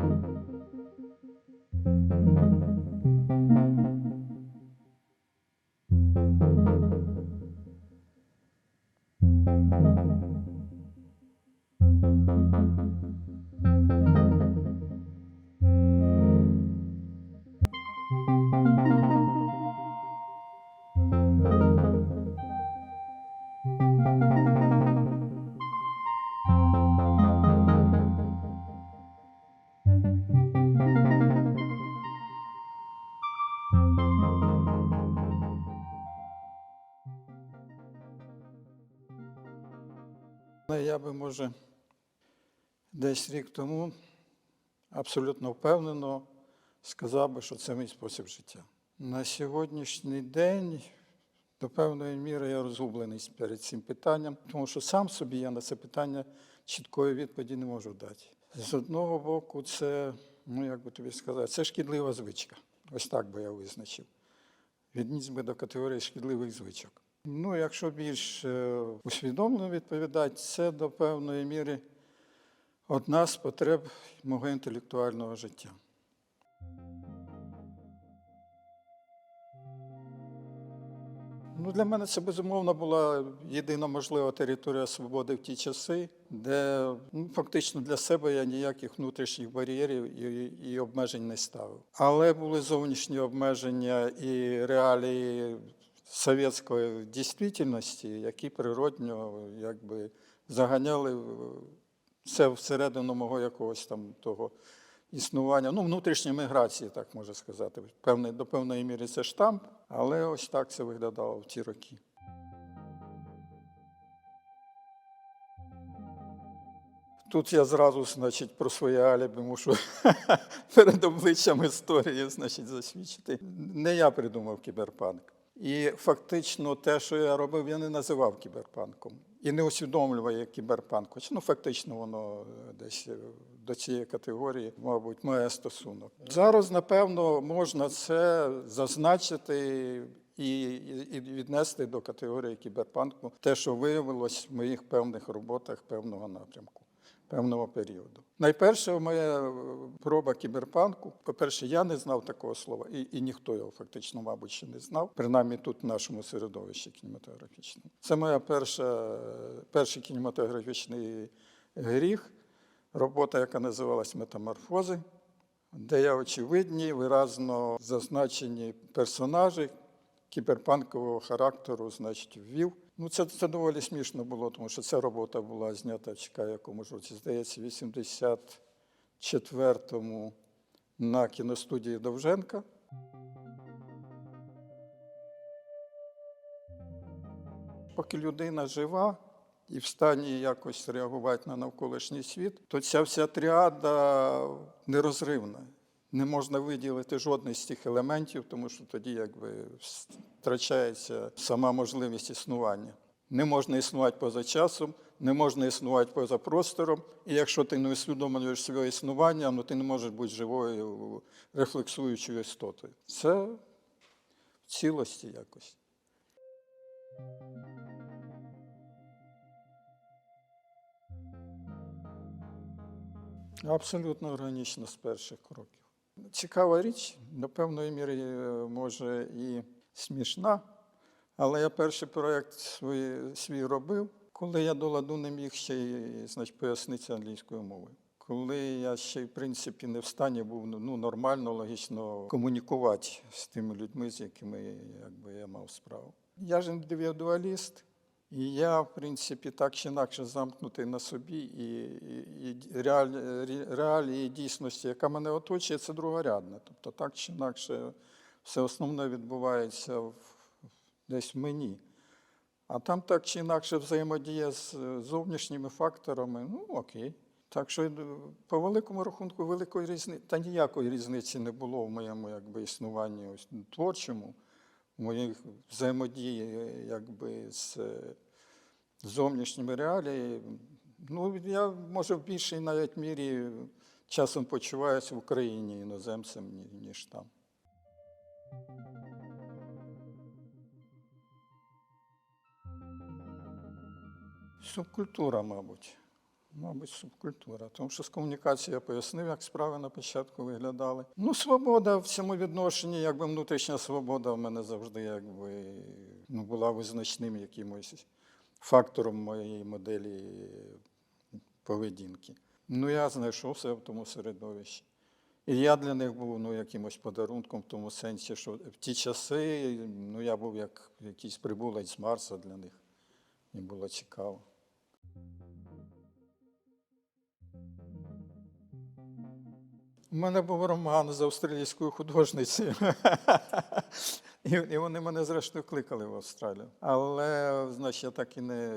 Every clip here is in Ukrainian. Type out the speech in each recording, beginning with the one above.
Thank you. Але я би, може, десь рік тому абсолютно впевнено сказав би, що це мій спосіб життя. На сьогоднішній день до певної міри я розгублений перед цим питанням, тому що сам собі я на це питання чіткої відповіді не можу дати. З одного боку, це, ну як би тобі сказати, це шкідлива звичка. Ось так би я визначив. Відніс би до категорії шкідливих звичок. Ну, якщо більш е, усвідомлено відповідати, це до певної міри одна з потреб мого інтелектуального життя. Ну, для мене це безумовно була єдина можлива територія свободи в ті часи, де ну, фактично для себе я ніяких внутрішніх бар'єрів і, і обмежень не ставив. Але були зовнішні обмеження і реалії совєтської дійсності, які природньо якби заганяли в- це всередину мого якогось там того існування, ну, внутрішньої міграції, так можна сказати. Певний, до певної міри це штамп, але ось так це виглядало в ті роки. Тут я зразу, значить, про своє алібі мушу перед обличчям історії, значить, засвідчити. Не я придумав кіберпанк. І фактично те, що я робив, я не називав кіберпанком. І не усвідомлював як кіберпанк. Хоча ну, фактично воно е, десь е, до цієї категорії, мабуть, має стосунок. Зараз, напевно, можна це зазначити і, і віднести до категорії кіберпанку те, що виявилось в моїх певних роботах певного напрямку певного періоду. Найперше моя е, проба кіберпанку. По-перше, я не знав такого слова, і, і ніхто його фактично, мабуть, ще не знав, принаймні тут в нашому середовищі кінематографічному. Це моя перша, е, перший кінематографічний гріх, робота, яка називалась Метаморфози, де я очевидні, виразно зазначені персонажі кіберпанкового характеру, значить, ввів. Ну, це, це доволі смішно було, тому що ця робота була знята, чекаю, якому ж здається, в 84-му на кіностудії Довженка. Поки людина жива і в стані якось реагувати на навколишній світ, то ця вся тріада нерозривна. Не можна виділити жодний з цих елементів, тому що тоді якби втрачається сама можливість існування. Не можна існувати поза часом, не можна існувати поза простором. І якщо ти не усвідомлюєш своє існування, ну ти не можеш бути живою рефлексуючою істотою. Це в цілості якось. Абсолютно органічно з перших кроків. Цікава річ, до певної міри, е, може, і смішна, але я перший проєкт свій, свій робив, коли я до ладу не міг ще й значить, пояснитися англійською мовою. Коли я ще, в принципі, не в стані був ну, нормально, логічно комунікувати з тими людьми, з якими якби, я мав справу. Я ж індивідуаліст, і я, в принципі, так чи інакше замкнутий на собі, і, і, і реалії дійсності, яка мене оточує, це другорядне. Тобто так чи інакше все основне відбувається в, десь в мені. А там так чи інакше взаємодія з зовнішніми факторами, ну окей. Так що, е, по великому рахунку, великої різниці, та ніякої різниці не було в моєму якби, існуванні ось, творчому, моїх взаємодії е, якби, з е, зовнішніми реаліями. Ну, я, може, в більшій навіть мірі часом почуваюся в Україні іноземцем, ніж там. Субкультура, мабуть. Мабуть, субкультура. Тому що з комунікацією я пояснив, як справи на початку виглядали. Ну, свобода в цьому відношенні, якби внутрішня свобода в мене завжди якби, ну, була визначним якимось фактором моєї моделі поведінки. Ну, я знайшов себе в тому середовищі. І я для них був ну, якимось подарунком в тому сенсі, що в ті часи ну, я був як якийсь прибулець з Марса для них. Їм було цікаво. У мене був роман з австралійською художницею. І, вони мене зрештою кликали в Австралію. Але, значить, я так і не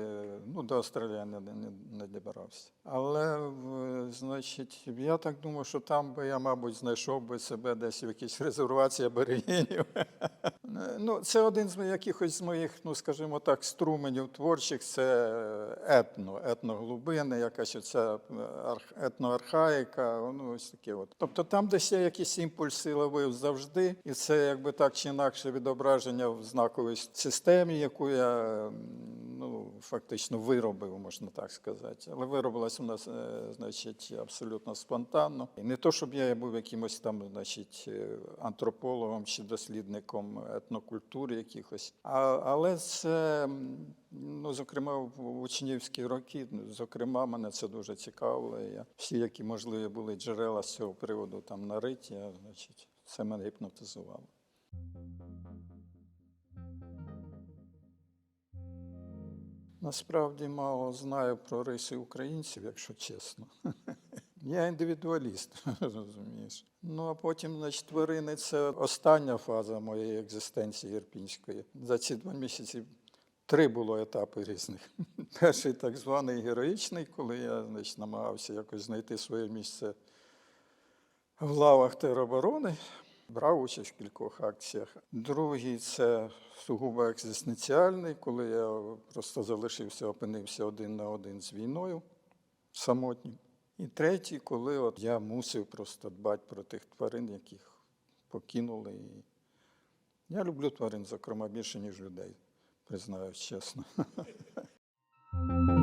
ну, до Австралії не, не, не добирався. Але, в- значить, я так думаю, що там би я, мабуть, знайшов би себе десь в якійсь резервації аборигенів. Ну, це один з якихось з моїх, ну скажімо так, струменів творчих, це етно, етноглубини, якась оця арх- етноархаїка, ну ось таке от. Тобто там десь я якісь імпульси ловив завжди, і це якби так чи інакше відображення в знаковій системі, яку я фактично виробив, можна так сказати. Але виробилась у нас, е, значить, абсолютно спонтанно. І не то, щоб я був якимось там, значить, е, антропологом чи дослідником етнокультури якихось. А, але це, ну, зокрема, в учнівські роки, ну, зокрема, мене це дуже цікавило. Я всі, які можливі були джерела з цього приводу там нариті, значить, це мене гіпнотизувало. Насправді мало знаю про риси українців, якщо чесно. Я індивідуаліст, розумієш. Ну а потім, значить, тварини це остання фаза моєї екзистенції ірпінської. За ці два місяці три було етапи різних. Перший так званий героїчний, коли я значить, намагався якось знайти своє місце в лавах тероборони. Брав участь в кількох акціях. Другий це сугубо екзистенціальний, коли я просто залишився, опинився один на один з війною самотнім. І третій, коли от я мусив просто дбати про тих тварин, яких покинули. Я люблю тварин, зокрема, більше, ніж людей, признаюсь чесно.